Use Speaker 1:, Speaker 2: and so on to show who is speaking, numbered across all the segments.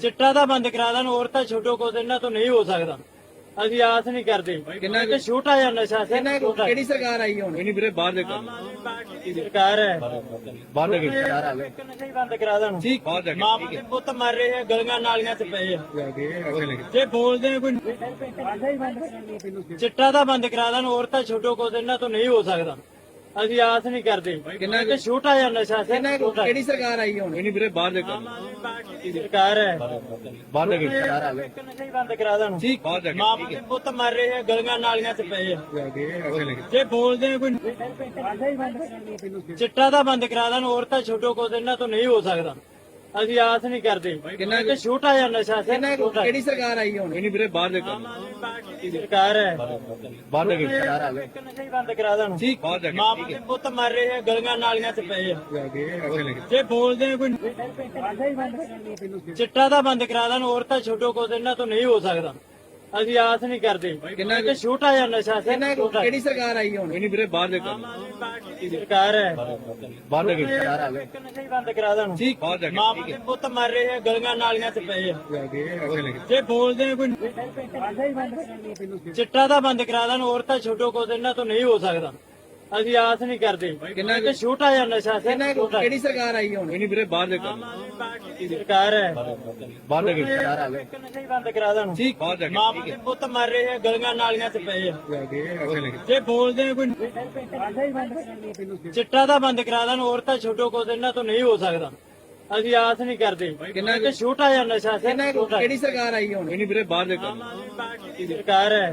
Speaker 1: ਚਿੱਟਾ ਤਾਂ ਬੰਦ ਕਰਾ ਦੇਣ ਹੋਰ ਤਾਂ ਛੋਟੋ ਕੋ ਇਹਨਾਂ ਤੋਂ ਨਹੀਂ ਹੋ ਸਕਦਾ। ਅਸੀਂ ਆਸ ਨਹੀਂ ਕਰਦੇ।
Speaker 2: ਕਿੰਨਾ
Speaker 1: ਕਿ ਛੋਟਾ ਜਿਹਾ ਨਸ਼ਾ ਸੀ
Speaker 2: ਕਿਹੜੀ ਸਰਕਾਰ ਆਈ ਹੁਣ?
Speaker 3: ਨਹੀਂ ਵੀਰੇ ਬਾਹਰ ਦੇ
Speaker 1: ਸਰਕਾਰ ਹੈ।
Speaker 3: ਬਾਹਰ ਦੇ
Speaker 2: ਸਰਕਾਰ ਆ ਗਈ
Speaker 1: ਨਸ਼ਾ ਹੀ ਬੰਦ ਕਰਾ ਦੇਣ।
Speaker 2: ਠੀਕ।
Speaker 3: ਬਾਹਰ ਕੇ
Speaker 1: ਮਾਂ ਦੇ ਪੁੱਤ ਮਰ ਰਹੇ ਆ ਗਲੀਆਂ ਨਾਲੀਆਂ 'ਚ ਪਏ ਆ। ਜੇ ਬੋਲਦੇ ਆ ਕੋਈ ਚਿੱਟਾ ਤਾਂ ਬੰਦ ਕਰਾ ਦੇਣ ਹੋਰ ਤਾਂ ਛੋਟੋ ਕੋ ਇਹਨਾਂ ਤੋਂ ਨਹੀਂ ਹੋ ਸਕਦਾ। ਅਸੀਂ ਆਸ ਨਹੀਂ ਕਰਦੇ।
Speaker 2: ਕਿੰਨਾ ਕੁ-
Speaker 1: ਕਿ ਛੋਟਾ ਜਿਹਾ ਨਸ਼ਾ ਸੀ।
Speaker 2: ਕਿੰਨਾ ਕੁ- ਕਿਹੜੀ ਸਰਕਾਰ ਆਈ ਹੁਣ?
Speaker 3: ਨਹੀਂ ਵੀਰੇ ਬਾਹਰ ਦੇ ਕੰਮ
Speaker 1: ਸਰਕਾਰ ਹੈ।
Speaker 3: ਬਾਹਰ ਦੇ
Speaker 2: ਸਰਕਾਰ ਆ ਗਈ।
Speaker 1: ਇੱਕ ਨਸ਼ਾ ਹੀ ਬੰਦ ਕਰਾ ਦੇਣ।
Speaker 2: ਠੀਕ।
Speaker 3: ਬਾਹਰ ਜਾ ਕੇ
Speaker 1: ਮਾਂ ਦੇ ਪੁੱਤ ਮਰ ਰਹੇ ਆ ਗਲੀਆਂ ਨਾਲੀਆਂ 'ਚ ਪਏ ਆ। ਜੇ ਬੋਲਦੇ ਆ ਕੋਈ ਚਿੱਟਾ ਤਾਂ ਬੰਦ ਕਰਾ ਦੇਣ ਹੋਰ ਤਾਂ ਛੋਟੋ ਕੋ ਇਹਨਾਂ ਤੋਂ ਨਹੀਂ ਹੋ ਸਕਦਾ। ਅਸੀਂ ਆਸ ਨਹੀਂ ਕਰਦੇ।
Speaker 2: ਕਿੰਨਾ ਕੁ-
Speaker 1: ਕਿ ਛੋਟਾ ਜਿਹਾ ਨਸ਼ਾ ਸੀ
Speaker 2: ਕਿੰਨਾ ਕੁ- ਕਿਹੜੀ ਸਰਕਾਰ ਆਈ ਹੁਣ?
Speaker 3: ਨਹੀਂ ਵੀਰੇ ਬਾਹਰ ਦੇ ਕੰਮ
Speaker 1: ਸਰਕਾਰ ਹੈ।
Speaker 3: ਦੇ
Speaker 2: ਸਰਕਾਰ ਆ
Speaker 1: ਨਸ਼ਾ ਬੰਦ ਕਰਾ ਦੇਣ।
Speaker 2: ਠੀਕ।
Speaker 1: ਮਾਂ ਦੇ ਪੁੱਤ ਮਰ ਰਹੇ ਆ ਗਲੀਆਂ ਨਾਲੀਆਂ 'ਚ ਪਏ ਆ ਜੇ ਬੋਲਦੇ ਆ ਕੋਈ ਚਿੱਟਾ ਤਾਂ ਬੰਦ ਕਰਾ ਦੇਣ ਹੋਰ ਤਾਂ ਛੋਟੋ ਕੋ ਇਹਨਾਂ ਤੋਂ ਨਹੀਂ ਹੋ ਸਕਦਾ। ਅਸੀਂ ਆਸ ਨਹੀਂ ਕਰਦੇ।
Speaker 2: ਕਿੰਨਾ ਕੁ-
Speaker 1: ਛੋਟਾ ਜਿਹਾ ਨਸ਼ਾ ਸੀ
Speaker 2: ਕਿੰਨਾ ਕੁ- ਕਿਹੜੀ ਸਰਕਾਰ ਆਈ ਹੁਣ?
Speaker 3: ਨਹੀਂ ਵੀਰੇ ਬਾਹਰ ਦੇ ਕੰਮ
Speaker 1: ਸਰਕਾਰ ਹੈ।
Speaker 3: ਬਾਹਰ ਦੇ ਕੰਮ
Speaker 2: ਸਰਕਾਰ ਆ ਗਈ
Speaker 1: ਇੱਕ ਨਸ਼ਾ ਹੀ ਬੰਦ ਕਰਾ ਦੇਣ।
Speaker 2: ਠੀਕ।
Speaker 3: ਬਾਹਰ ਜਾ ਕੇ।
Speaker 1: ਮਾਂ ਦੇ ਪੁੱਤ ਮਰ ਰਹੇ ਆ ਗਲੀਆਂ ਨਾਲੀਆਂ 'ਚ ਪਏ ਆ। ਜੇ ਬੋਲਦੇ ਆ ਕੋਈ ਚਿੱਟਾ ਤਾਂ ਬੰਦ ਕਰਾ ਦੇਣ ਹੋਰ ਤਾਂ ਛੋਟੋ ਕੋ ਇਹਨਾਂ ਤੋਂ ਨਹੀਂ ਹੋ ਸਕਦਾ। ਅਸੀਂ ਆਸ ਨਹੀਂ ਕਰਦੇ।
Speaker 2: ਕਿੰਨਾ ਕੁ-
Speaker 1: ਕਿ ਛੋਟਾ ਜਿਹਾ ਨਸ਼ਾ ਸੀ
Speaker 2: ਕਿੰਨਾ ਕੁ- ਕਿਹੜੀ ਸਰਕਾਰ ਆਈ ਹੁਣ?
Speaker 3: ਨਹੀਂ ਵੀਰੇ ਬਾਹਰ ਦੇ ਕੰਮ
Speaker 1: ਸਰਕਾਰ ਹੈ।
Speaker 3: ਬਾਹਰ ਦੇ
Speaker 2: ਆ ਗਈ
Speaker 1: ਇੱਕ ਨਸ਼ਾ ਹੀ ਬੰਦ ਕਰਾ ਦੇਣ।
Speaker 2: ਠੀਕ।
Speaker 3: ਬਾਹਰ ਜਾ ਕੇ
Speaker 1: ਮਾਂ ਦੇ ਪੁੱਤ ਮਰ ਰਹੇ ਆ ਗਲੀਆਂ ਨਾਲੀਆਂ 'ਚ ਪਏ ਆ। ਜੇ ਬੋਲਦੇ ਆ ਕੋਈ ਚਿੱਟਾ ਤਾਂ ਬੰਦ ਕਰਾ ਦੇਣ ਹੋਰ ਤਾਂ ਛੋਟੋ ਕੋ ਇਹਨਾਂ ਤੋਂ ਨਹੀਂ ਹੋ ਸਕਦਾ। ਅਸੀਂ ਆਸ ਨਹੀਂ ਕਰਦੇ।
Speaker 2: ਕਿੰਨਾ ਕੁ-
Speaker 1: ਛੋਟਾ ਜਿਹਾ ਨਸ਼ਾ ਸੀ
Speaker 2: ਕਿਹੜੀ ਸਰਕਾਰ ਆਈ ਹੁਣ?
Speaker 3: ਨਹੀਂ ਵੀਰੇ ਬਾਹਰ ਦੇ
Speaker 1: ਸਰਕਾਰ ਹੈ।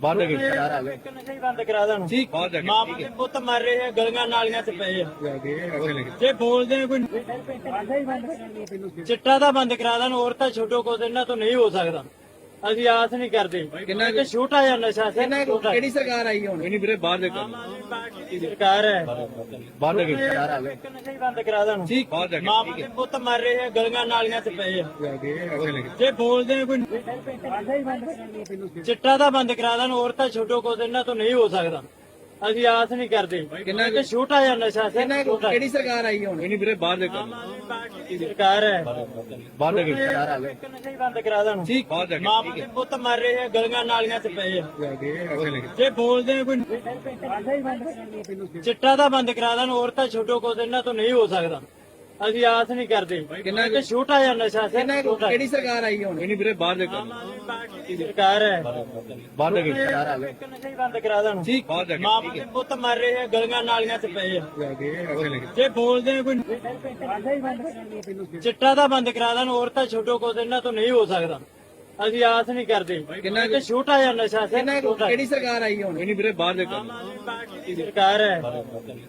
Speaker 3: ਬਾਹਰ ਦੇ
Speaker 1: ਇੱਕ ਨਸ਼ਾ ਹੀ ਬੰਦ ਕਰਾ ਦੇਣ।
Speaker 2: ਠੀਕ।
Speaker 3: ਬਾਹਰ ਜਾ ਕੇ
Speaker 1: ਮਾਂ ਦੇ ਪੁੱਤ ਮਰ ਰਹੇ ਆ ਗਲੀਆਂ ਨਾਲੀਆਂ 'ਚ ਪਏ ਆ। ਜੇ ਬੋਲਦੇ ਆ ਕੋਈ ਚਿੱਟਾ ਤਾਂ ਬੰਦ ਕਰਾ ਦੇਣ ਹੋਰ ਤਾਂ ਛੋਟੋ ਕੋ ਇਹਨਾਂ ਤੋਂ ਨਹੀਂ ਹੋ ਸਕਦਾ। ਅਸੀਂ ਆਸ ਨਹੀਂ ਕਰਦੇ।
Speaker 2: ਕਿੰਨਾ ਕੁ-
Speaker 1: ਛੋਟਾ ਜਿਹਾ ਨਸ਼ਾ ਸੀ
Speaker 2: ਕਿੰਨਾ ਕਿਹੜੀ ਸਰਕਾਰ ਆਈ ਹੁਣ?
Speaker 3: ਨਹੀਂ ਵੀਰੇ ਬਾਹਰ ਦੇ ਕੰਮ
Speaker 1: ਸਰਕਾਰ ਹੈ।
Speaker 3: ਬਾਹਰ ਦੇ
Speaker 2: ਸਰਕਾਰ ਆ ਗਈ
Speaker 1: ਨਸ਼ਾ ਹੀ ਬੰਦ ਕਰਾ ਦੇਣ।
Speaker 2: ਠੀਕ
Speaker 3: ਬਾਹਰ ਜਾ ਕੇ
Speaker 1: ਮਾਂ ਦੇ ਪੁੱਤ ਮਰ ਰਹੇ ਆ ਗਲੀਆਂ ਨਾਲੀਆਂ 'ਚ ਪਏ ਆ। ਜੇ ਬੋਲਦੇ ਆ ਕੋਈ ਚਿੱਟਾ ਤਾਂ ਬੰਦ ਕਰਾ ਦੇਣ ਹੋਰ ਤਾਂ ਛੋਟੋ ਕੋ ਇਹਨਾਂ ਤੋਂ ਨਹੀਂ ਹੋ ਸਕਦਾ। ਅਸੀਂ ਆਸ ਨਹੀਂ ਕਰਦੇ।
Speaker 2: ਕਿੰਨਾ ਕੁ-
Speaker 1: ਛੋਟਾ ਜਿਹਾ ਨਸ਼ਾ ਸੀ
Speaker 2: ਕਿੰਨਾ ਕੁ- ਕਿਹੜੀ ਸਰਕਾਰ ਆਈ ਹੁਣ?
Speaker 3: ਨਹੀਂ ਵੀਰੇ ਬਾਹਰ ਦੇ ਕੰਮ
Speaker 1: ਸਰਕਾਰ ਹੈ।
Speaker 3: ਬਾਹਰ ਦੇ ਕੰਮ
Speaker 2: ਸਰਕਾਰ ਆ ਗਈ
Speaker 1: ਇੱਕ ਨਸ਼ਾ ਹੀ ਬੰਦ ਕਰਾ ਦੇਣ।
Speaker 2: ਠੀਕ।
Speaker 3: ਬਾਹਰ ਜਾ ਕੇ
Speaker 1: ਮਾਂ ਦੇ ਪੁੱਤ ਮਰ ਰਹੇ ਆ ਗਲੀਆਂ ਨਾਲੀਆਂ 'ਚ ਪਏ ਆ। ਜੇ ਬੋਲਦੇ ਆ ਕੋਈ ਚਿੱਟਾ ਤਾਂ ਬੰਦ ਕਰਾ ਦੇਣ ਹੋਰ ਤਾਂ ਛੋਟੋ ਕੋ ਇਹਨਾਂ ਤੋਂ ਨਹੀਂ ਹੋ ਸਕਦਾ। ਅਸੀਂ ਆਸ ਨਹੀਂ ਕਰਦੇ
Speaker 2: ਕਿੰਨਾ ਕੁ-
Speaker 1: ਛੋਟਾ ਜਿਹਾ ਨਸ਼ਾ ਸੀ।
Speaker 2: ਕਿੰਨਾ ਕੁ- ਕਿਹੜੀ ਸਰਕਾਰ ਆਈ ਹੁਣ?
Speaker 3: ਨਹੀਂ ਵੀਰੇ ਬਾਹਰ ਦੇ ਕੰਮ
Speaker 1: ਸਰਕਾਰ ਹੈ।
Speaker 3: ਬਾਹਰ ਦੇ ਕੰਮ
Speaker 2: ਸਰਕਾਰ ਆ ਗਈ
Speaker 1: ਇੱਕ ਨਸ਼ਾ ਹੀ ਬੰਦ ਕਰਾ ਦੇਣ।
Speaker 2: ਠੀਕ।
Speaker 3: ਬਾਹਰ ਜਾ ਕੇ
Speaker 1: ਮਾਂ ਦੇ ਪੁੱਤ ਮਰ ਰਹੇ ਆ ਗਲੀਆਂ ਨਾਲੀਆਂ 'ਚ ਪਏ ਆ। ਜੇ ਬੋਲਦੇ ਆ ਕੋਈ ਚਿੱਟਾ ਤਾਂ ਬੰਦ ਕਰਾ ਦੇਣ ਹੋਰ ਤਾਂ ਛੋਟੋ ਕੋ ਇਹਨਾਂ ਤੋਂ ਨਹੀਂ ਹੋ ਸਕਦਾ। ਅਸੀਂ ਆਸ ਨਹੀਂ ਕਰਦੇ।
Speaker 2: ਕਿੰਨਾ
Speaker 1: ਕੁ- ਛੋਟਾ ਜਿਹਾ ਨਸ਼ਾ ਸੀ
Speaker 2: ਕਿੰਨਾ ਕੁ- ਕਿਹੜੀ ਸਰਕਾਰ ਆਈ ਹੁਣ?
Speaker 3: ਨਹੀਂ ਵੀਰੇ ਬਾਹਰ ਦੇ ਕੰਮ
Speaker 1: ਸਰਕਾਰ ਹੈ।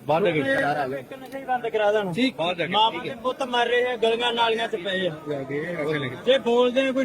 Speaker 3: ਬਾਹਰ ਦੇ ਕੰਮ
Speaker 2: ਸਰਕਾਰ ਆ ਗਈ
Speaker 1: ਇੱਕ ਨਸ਼ਾ ਹੀ ਬੰਦ ਕਰਾ ਦੇਣ।
Speaker 2: ਠੀਕ।
Speaker 3: ਬਾਹਰ ਜਾ ਕੇ।
Speaker 1: ਮਾਂ ਦੇ ਪੁੱਤ ਮਰ ਰਹੇ ਆ ਗਲੀਆਂ ਨਾਲੀਆਂ 'ਚ ਪਏ ਆ। ਜੇ ਬੋਲਦੇ ਆ ਕੋਈ